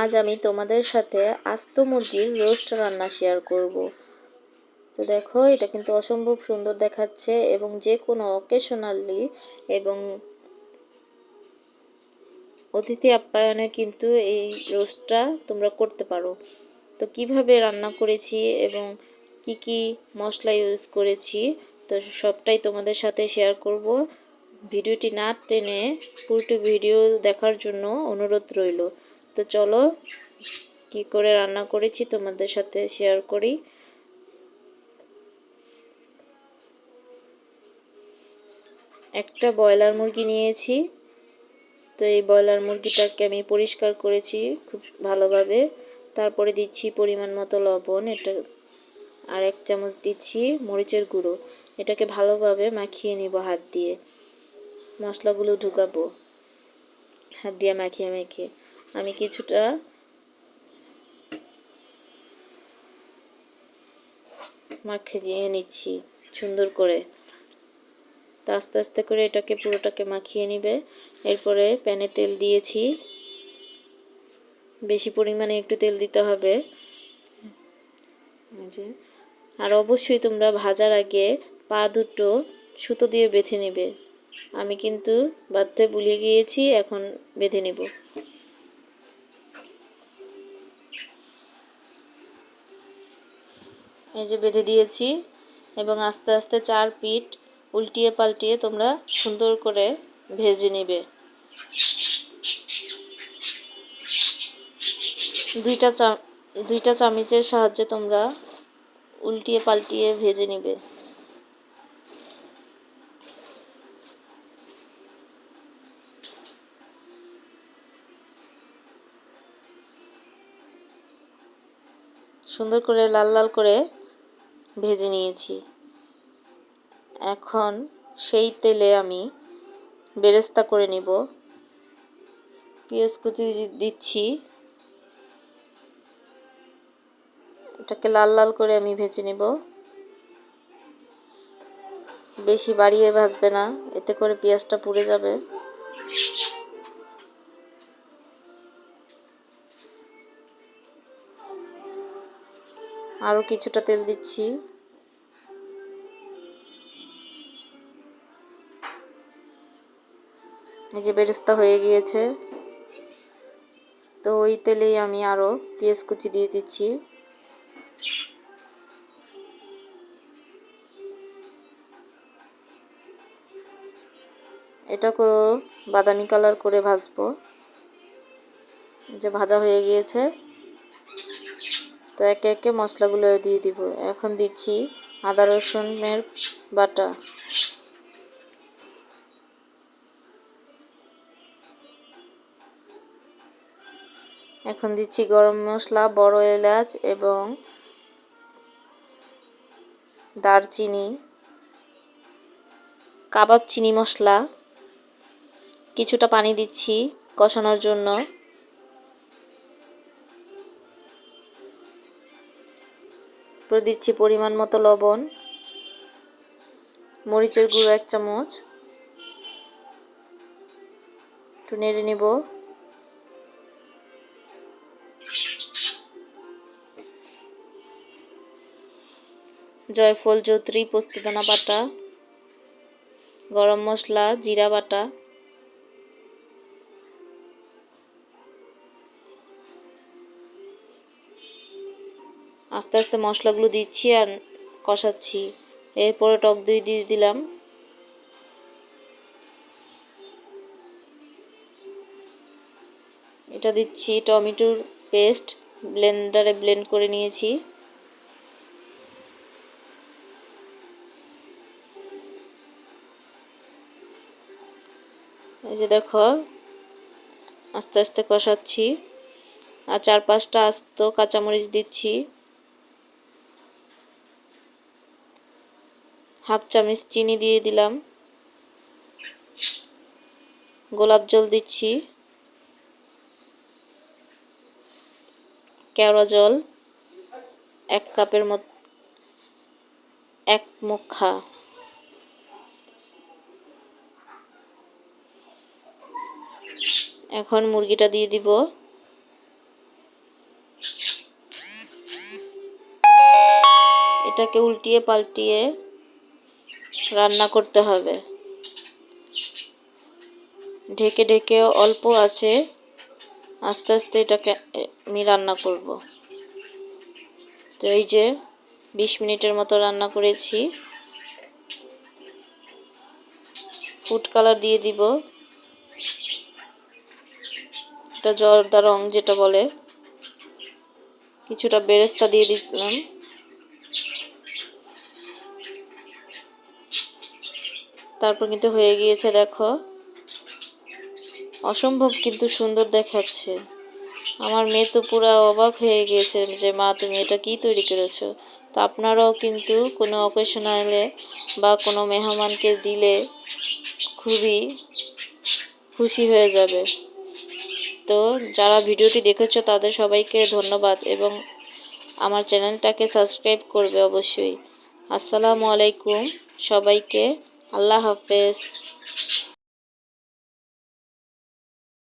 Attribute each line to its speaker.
Speaker 1: আজ আমি তোমাদের সাথে আস্ত মুরগির রোস্ট রান্না শেয়ার করব। তো দেখো, এটা কিন্তু অসম্ভব সুন্দর দেখাচ্ছে এবং যে কোনো অকেশনালি এবং অতিথি আপ্যায়নে কিন্তু এই রোস্টটা তোমরা করতে পারো। তো কীভাবে রান্না করেছি এবং কি কি মশলা ইউজ করেছি, তো সবটাই তোমাদের সাথে শেয়ার করব। ভিডিওটি না টেনে পুরোটি ভিডিও দেখার জন্য অনুরোধ রইল। তো চলো, কি করে রান্না করেছি তোমাদের সাথে শেয়ার করি। একটা ব্রয়লার মুরগি নিয়েছি, তো এই ব্রয়লার মুরগিটাকে আমি পরিষ্কার করেছি খুব ভালোভাবে। তারপরে দিচ্ছি পরিমাণ মতো লবণ, এটা আর এক চামচ দিচ্ছি মরিচের গুঁড়ো। এটাকে ভালোভাবে মাখিয়ে নিব হাত দিয়ে। মশলাগুলো ঢুকাবো। হাত দিয়ে মাখিয়ে মেখে আমি কিছুটা মাখিয়ে নিচ্ছি, সুন্দর করে। তো আস্তে আস্তে করে এটাকে, পুরোটাকে মাখিয়ে নিবে। এরপরে প্যানে তেল দিয়েছি। বেশি পরিমাণে একটু তেল দিতে হবে। আর অবশ্যই তোমরা ভাজার আগে পা দুটো সুতো দিয়ে বেঁধে নেবে। আমি কিন্তু বাঁধতে ভুলে গিয়েছি, এখন বেঁধে নেব। এই যে বেঁধে দিয়েছি এবং আস্তে আস্তে চার পিঠ উল্টিয়ে পাল্টিয়ে তোমরা সুন্দর করে ভেজে নেবে। দুইটা চা, দুইটা চামচের সাহায্যে তোমরা উল্টিয়ে পাল্টিয়ে ভেজে নিবে। সুন্দর করে লাল লাল করে ভেজে নিয়েছি। এখন সেই তেলে আমি বেরেস্তা করে নিব। পেঁয়াজ কুচি দিচ্ছি। এটাকে লাল লাল করে আমি ভেজে নিব। বেশি বাড়িয়ে ভাজবে না, এতে করে পেঁয়াজটা পুড়ে যাবে। আরও কিছুটা তেল দিচ্ছি। এই যে বেরেস্তা হয়ে গিয়েছে। তো ওই তেলেই আমি আরও পেঁয়াজ কুচি দিয়ে দিচ্ছি। এটাকেও বাদামি কালার করে ভাজবো। যে ভাজা হয়ে গিয়েছে। তো একে একে মশলাগুলো দিয়ে দিব। এখন দিচ্ছি আদা, রসুনের বাটা। এখন দিচ্ছি গরম মশলা, বড় এলাচ এবং দারচিনি, কাবাব চিনি মশলা। কিছুটা পানি দিচ্ছি কষানোর জন্য। তারপরে দিচ্ছি পরিমাণ মতো লবণ, মরিচের গুঁড়ো এক চামচ, একটু নেড়ে নেব। জয়ফল জত্রী পোস্তদানা বাটা, গরম মশলা, জিরা বাটা আস্তে আস্তে মশলাগুলো দিচ্ছি আর কষাচ্ছি। এরপরে টক দই দিয়ে দিলাম। এটা দিচ্ছি টমেটোর পেস্ট। ব্লেন্ডারে ব্লেন্ড করে নিয়েছি। এই যে দেখো, আস্তে আস্তে কষাচ্ছি। আর চার পাঁচটা আস্ত কাঁচামরিচ দিচ্ছি। হাফ চামচ চিনি দিয়ে দিলাম। গোলাপ জল দিচ্ছি। কেওড়া জল, এক কাপের মত, এক মুখা। এখন মুরগিটা দিয়ে দিব। এটাকে উল্টিয়ে পাল্টিয়ে রান্না করতে হবে। ঢেকে ঢেকে অল্প আছে, আস্তে আস্তে এটাকে আমি রান্না করব। তো এই যে বিশ মিনিটের মতো রান্না করেছি। ফুড কালার দিয়ে দিব। এটা জর্দা রং যেটা বলে। কিছুটা বেরেস্তা দিয়ে দিলাম। তারপর কিন্তু হয়ে গিয়েছে, দেখো। অসম্ভব কিন্তু সুন্দর দেখাচ্ছে। আমার মেয়ে তো পুরো অবাক হয়ে গিয়েছে যে, মা, তুমি এটা কি তৈরি করেছ? তো আপনারাও কিন্তু কোনো অকেশন অকেশনালে বা কোনো মেহমানকে দিলে খুবই খুশি হয়ে যাবে। তো যারা ভিডিওটি দেখেছ, তাদের সবাইকে ধন্যবাদ এবং আমার চ্যানেলটাকে সাবস্ক্রাইব করবে অবশ্যই। আসসালামু আলাইকুম সবাইকে। আল্লাহ হাফেজ।